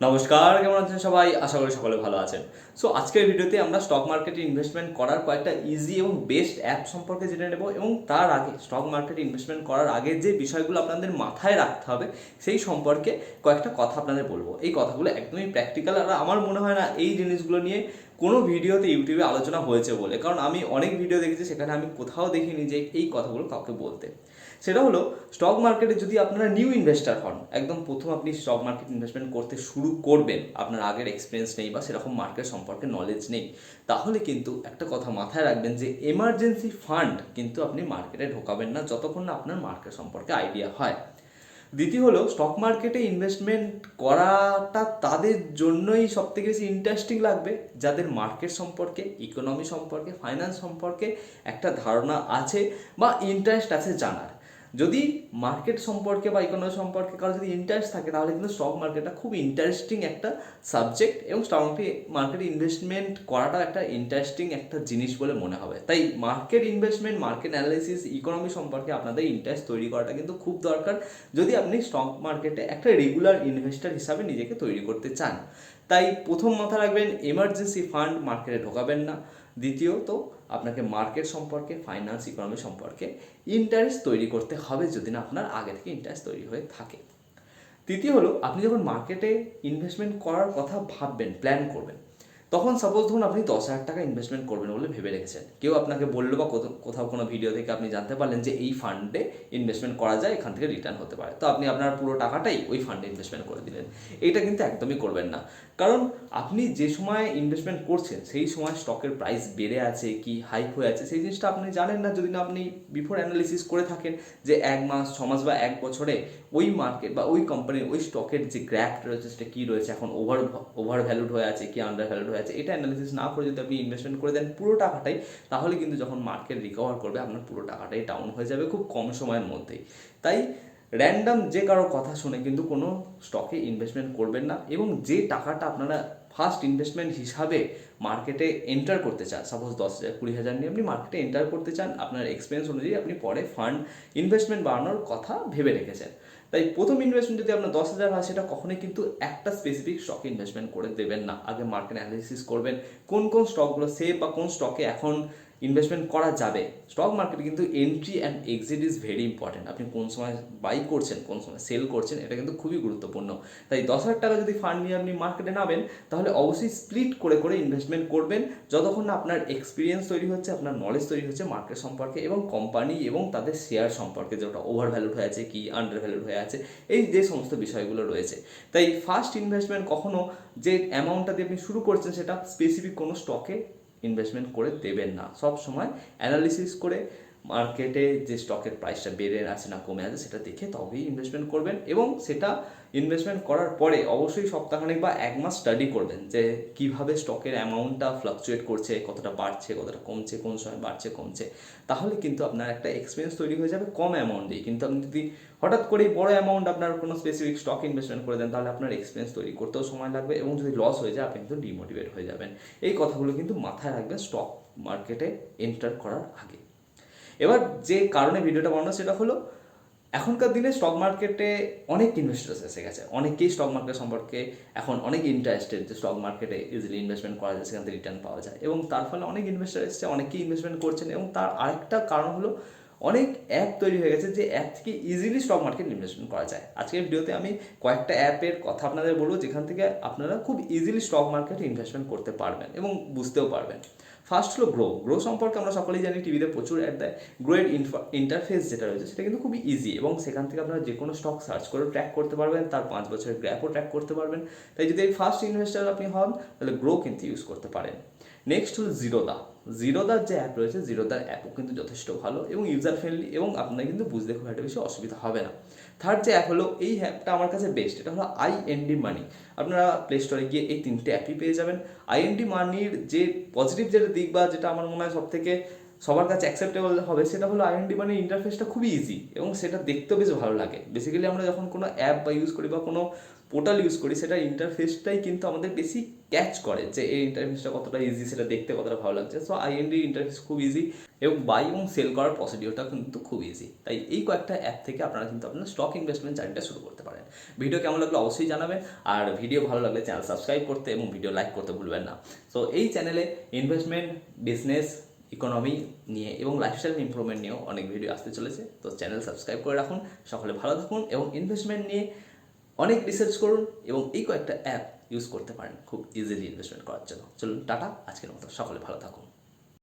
নমস্কার, কেমন আছেন সবাই? আশা করি সকলে ভালো আছেন। সো আজকের ভিডিওতে আমরা স্টক মার্কেটে ইনভেস্টমেন্ট করার কয়েকটা ইজি এবং বেস্ট অ্যাপ সম্পর্কে জেনে নেব এবং তার আগে স্টক মার্কেটে ইনভেস্টমেন্ট করার আগে যে বিষয়গুলো আপনাদের মাথায় রাখতে হবে, সেই সম্পর্কে কয়েকটা কথা আপনাদের বলব। এই কথাগুলো একদমই প্র্যাকটিক্যাল আর আমার মনে হয় না এই জিনিসগুলো নিয়ে কোনো ভিডিওতে ইউটিউবে আলোচনা হয়েছে বলে। কারণ আমি অনেক ভিডিও দেখেছি, সেখানে আমি কোথাও দেখিনি যে এই কথাগুলো কাউকে বলতে। সেটা হলো স্টক মার্কেটে যদি আপনারা নিউ ইনভেস্টার হন, একদম প্রথম আপনি স্টক মার্কেট ইনভেস্টমেন্ট করতে শুরু করবেন, আপনার আগের এক্সপিরিয়েন্স নেই বা সেরকম মার্কেট সম্পর্কে নলেজ নেই, তাহলে কিন্তু একটা কথা মাথায় রাখবেন যে এমার্জেন্সি ফান্ড কিন্তু আপনি মার্কেটে ঢোকাবেন না, যতক্ষণ না আপনার মার্কেট সম্পর্কে আইডিয়া হয়। দ্বিতীয় হলো স্টক মার্কেটে ইনভেস্টমেন্ট করাটা তাদের জন্যই সব থেকে বেশি ইন্টারেস্টিং লাগবে, যাদের মার্কেট সম্পর্কে ইকোনমি সম্পর্কে ফাইন্যান্স সম্পর্কে একটা ধারণা আছে বা ইন্টারেস্ট আছে জানার। যদি মার্কেট সম্পর্কে বা ইকোনমি সম্পর্কে কারও যদি ইন্টারেস্ট থাকে, তাহলে কিন্তু স্টক মার্কেটটা খুব ইন্টারেস্টিং একটা সাবজেক্ট এবং স্টক মার্কেটে ইনভেস্টমেন্ট করাটা একটা ইন্টারেস্টিং একটা জিনিস বলে মনে হবে। তাই market investment market analysis economy সম্পর্কে আপনাদের ইন্টারেস্ট তৈরি করাটা কিন্তু খুব দরকার যদি আপনি স্টক মার্কেটে একটা রেগুলার ইনভেস্টার হিসাবে নিজেকে তৈরি করতে চান। তাই প্রথম মাথা রাখবেন এমার্জেন্সি ফান্ড মার্কেটে ঢোকাবেন না। দ্বিতীয়ত, আপনাকে মার্কেট সম্পর্কে ফাইন্যান্স ইকোনমি সম্পর্কে ইন্টারেস্ট তৈরি করতে হবে যদি না আপনার আগে থেকে ইন্টারেস্ট তৈরি হয়ে থাকে। তৃতীয় হলো, আপনি যখন মার্কেটে ইনভেস্টমেন্ট করার কথা ভাববেন প্ল্যান করবেন তখন সাপোজ ধরুন আপনি দশ হাজার টাকা ইনভেস্টমেন্ট করবেন বলে ভেবে রেখেছেন। কেউ আপনাকে বলল বা কোথাও- কোনো ভিডিও থেকে আপনি জানতে পারলেন যে এই ফান্ডে ইনভেস্টমেন্ট করা যায়, এখান থেকে রিটার্ন হতে পারে। তো আপনি আপনার পুরো টাকাটাই ওই ফান্ডে ইনভেস্টমেন্ট করে দিলেন। এটা কিন্তু একদমই করবেন না। কারণ আপনি যে সময় ইনভেস্টমেন্ট করছেন, সেই সময় স্টকের প্রাইস বেড়ে আছে কি হাইক হয়ে আছে, সেই জিনিসটা আপনি জানেন না। যদি না আপনি বিফোর অ্যানালিসিস করে থাকেন যে এক মাস, ছ মাস বা এক বছরে ওই মার্কেট বা ওই কোম্পানির ওই স্টকের যে গ্র্যাপ রয়েছে, সেটা কী রয়েছে? এখন ওভার ওভার ভ্যালুড হয়ে আছে কি আন্ডার ভ্যালুড হয়ে আছে এটা অ্যানালিসিস না করে যদি আপনি ইনভেস্টমেন্ট করে দেন পুরো টাকাটাই, তাহলে কিন্তু যখন মার্কেট রিকভার করবে, আপনার পুরো টাকাটাই ডাউন হয়ে যাবে খুব কম সময়ের মধ্যেই। তাই র্যান্ডাম যে কারও কথা শুনে কিন্তু কোনো স্টকে ইনভেস্টমেন্ট করবেন না এবং যে টাকাটা আপনারা ফার্স্ট ইনভেস্টমেন্ট হিসাবে মার্কেটে এন্টার করতে চান সাপোজ দশ হাজার, কুড়ি হাজার নিয়ে আপনি মার্কেটে এন্টার করতে চান, আপনার এক্সপিরিয়েন্স অনুযায়ী আপনি পরে ফান্ড ইনভেস্টমেন্ট বাড়ানোর কথা ভেবে রেখেছেন। তাই প্রথম ইনভেস্টমেন্ট যদি আপনার দশ হাজার হয়, সেটা কখনোই কিন্তু একটা স্পেসিফিক স্টক ইনভেস্টমেন্ট করে দেবেন না। আগে মার্কেট অ্যানালিসিস করবেন, কোন কোন স্টকগুলো সেফ বা কোন স্টকে এখন ইনভেস্টমেন্ট করা যাবে। স্টক মার্কেটে কিন্তু entry and exit is very important আপনি কোন সময় বাই করছেন, কোন সময় সেল করছেন, এটা কিন্তু খুবই গুরুত্বপূর্ণ। তাই দশ হাজার টাকা যদি ফান্ড নিয়ে আপনি মার্কেটে নামেন, তাহলে অবশ্যই স্প্লিট করে করে ইনভেস্টমেন্ট করবেন। যতক্ষণ না আপনার এক্সপিরিয়েন্স তৈরি হচ্ছে, আপনার নলেজ তৈরি হচ্ছে মার্কেট সম্পর্কে এবং কোম্পানি এবং তাদের শেয়ার সম্পর্কে যেটা ওভার ভ্যালুড হয়ে আছে কি আন্ডার ভ্যালুড হয়ে আছে, এই যে সমস্ত বিষয়গুলো রয়েছে। তাই ফার্স্ট ইনভেস্টমেন্ট কখনো যে অ্যামাউন্টটা দিয়ে আপনি শুরু করছেন, সেটা স্পেসিফিক কোনো স্টকে ইনভেস্টমেন্ট করে দেবেন না। সব সময় অ্যানালিসিস করে মার্কেটে যে স্টকের প্রাইসটা বেড়ে আছে না কমে আছে, সেটা দেখে তবেই ইনভেস্টমেন্ট করবেন এবং সেটা ইনভেস্টমেন্ট করার পরে অবশ্যই সপ্তাহখানেক বা এক মাস স্টাডি করবেন যে কীভাবে স্টকের অ্যামাউন্টটা ফ্লাকচুয়েট করছে, কতটা বাড়ছে, কতটা কমছে, কোন সময় বাড়ছে, কমছে, তাহলে কিন্তু আপনার একটা এক্সপিরিয়েন্স তৈরি হয়ে যাবে কম অ্যামাউন্টেই কিন্তু আপনি যদি হঠাৎ করেই বড় অ্যামাউন্ট আপনার কোনো স্পেসিফিক স্টক ইনভেস্টমেন্ট করে দেন, তাহলে আপনার এক্সপিরিয়েন্স তৈরি করতেও সময় লাগবে এবং যদি লস হয়ে যায়, আপনি কিন্তু ডিমোটিভেট হয়ে যাবেন। এই কথাগুলো কিন্তু মাথায় রাখবেন স্টক মার্কেটে এন্টার করার আগে। এবার যে কারণে ভিডিওটা বানানো সেটা হলো, এখনকার দিনে স্টক মার্কেটে অনেক ইনভেস্টার্স এসে গেছে। অনেকেই স্টক মার্কেট সম্পর্কে এখন অনেক ইন্টারেস্টেড যে স্টক মার্কেটে ইজিলি ইনভেস্টমেন্ট করা যায়, সেখান থেকে রিটার্ন পাওয়া যায়। এবং তার ফলে অনেক ইনভেস্টার এসছে, অনেকেই ইনভেস্টমেন্ট করছেন। এবং তার আরেকটা কারণ হলো অনেক অ্যাপ তৈরি হয়ে গেছে যে অ্যাপ থেকে ইজিলি স্টক মার্কেট ইনভেস্টমেন্ট করা যায়। আজকের ভিডিওতে আমি কয়েকটা অ্যাপের কথা আপনাদের বলব, যেখান থেকে আপনারা খুব ইজিলি স্টক মার্কেটে ইনভেস্টমেন্ট করতে পারবেন এবং বুঝতেও পারবেন। ফার্স্ট হলো গ্রো গ্রো সম্পর্কে আমরা সকলেই জানি টিভিতে প্রচুর অ্যাড দেয়। গ্রোয়ের ইন্টারফেস যেটা রয়েছে, সেটা কিন্তু খুবই ইজি এবং সেখান থেকে আপনারা যে কোনো স্টক সার্চ করে ট্র্যাক করতে পারবেন, তার পাঁচ বছরের গ্র্যাপও ট্র্যাক করতে পারবেন। তাই যদি ফার্স্ট ইনভেস্টার আপনি হন, তাহলে গ্রো কিন্তু ইউজ করতে পারেন। নেক্সট হলো জিরোদা জিরোদার যে অ্যাপ রয়েছে জিরোদার অ্যাপও কিন্তু যথেষ্ট ভালো এবং ইউজার ফ্রেন্ডলি এবং আপনার কিন্তু বুঝতে খুব একটা বেশি অসুবিধা হবে না। থার্ড যে অ্যাপ হলো, এই অ্যাপটা আমার কাছে বেস্ট এটা হলো আইএনডি মানি আপনারা প্লে স্টোরে গিয়ে এই তিনটে অ্যাপই পেয়ে যাবেন। আইএনডি মানির যে পজিটিভ যেটা দিক বা যেটা আমার মনে হয় সব থেকে সবার কাছে অ্যাকসেপ্টেবল হবে সেটা হলো আইএনডি মানির ইন্টারফেসটা খুবই ইজি এবং সেটা দেখতেও বেশ ভালো লাগে। বেসিক্যালি আমরা যখন কোনো অ্যাপ বা ইউজ করি বা কোনো পোর্টাল ইউজ করি, সেটা ইন্টারফেসটাই কিন্তু আমাদের বেশি ক্যাচ করে যে এই ইন্টারফেসটা কতটা ইজি সেটা দেখতে কতটা ভালো লাগছে। সো আইএনডি ইন্টারফেস খুব ইজি এবং বাই এবং সেল করার প্রসিডিওরটা কিন্তু খুব ইজি তাই এই কয়েকটা অ্যাপ থেকে আপনারা কিন্তু আপনার স্টক ইনভেস্টমেন্ট জার্নিটা শুরু করতে পারেন। ভিডিও কেমন লাগল অবশ্যই জানাবেন। আর ভিডিও ভালো লাগলে চ্যানেল সাবস্ক্রাইব করতে এবং ভিডিও লাইক করতে ভুলবেন না। সো এই চ্যানেলে ইনভেস্টমেন্ট বিজনেস ইকোনমি নিয়ে এবং লাইফস্টাইল ইমপ্রুভমেন্ট নিয়েও অনেক ভিডিও আসতে চলেছে। তো চ্যানেল সাবস্ক্রাইব করে রাখুন, সকলে ভালো থাকুন এবং ইনভেস্টমেন্ট নিয়ে অনেক রিসার্চ করুন এবং এই কয়েকটা অ্যাপ ইউজ করতে পারেন। খুব ইজিলি ইনভেস্টমেন্ট করার জন্য। চলুন, টাটা, আজকের মতো। সকলে ভালো থাকুন।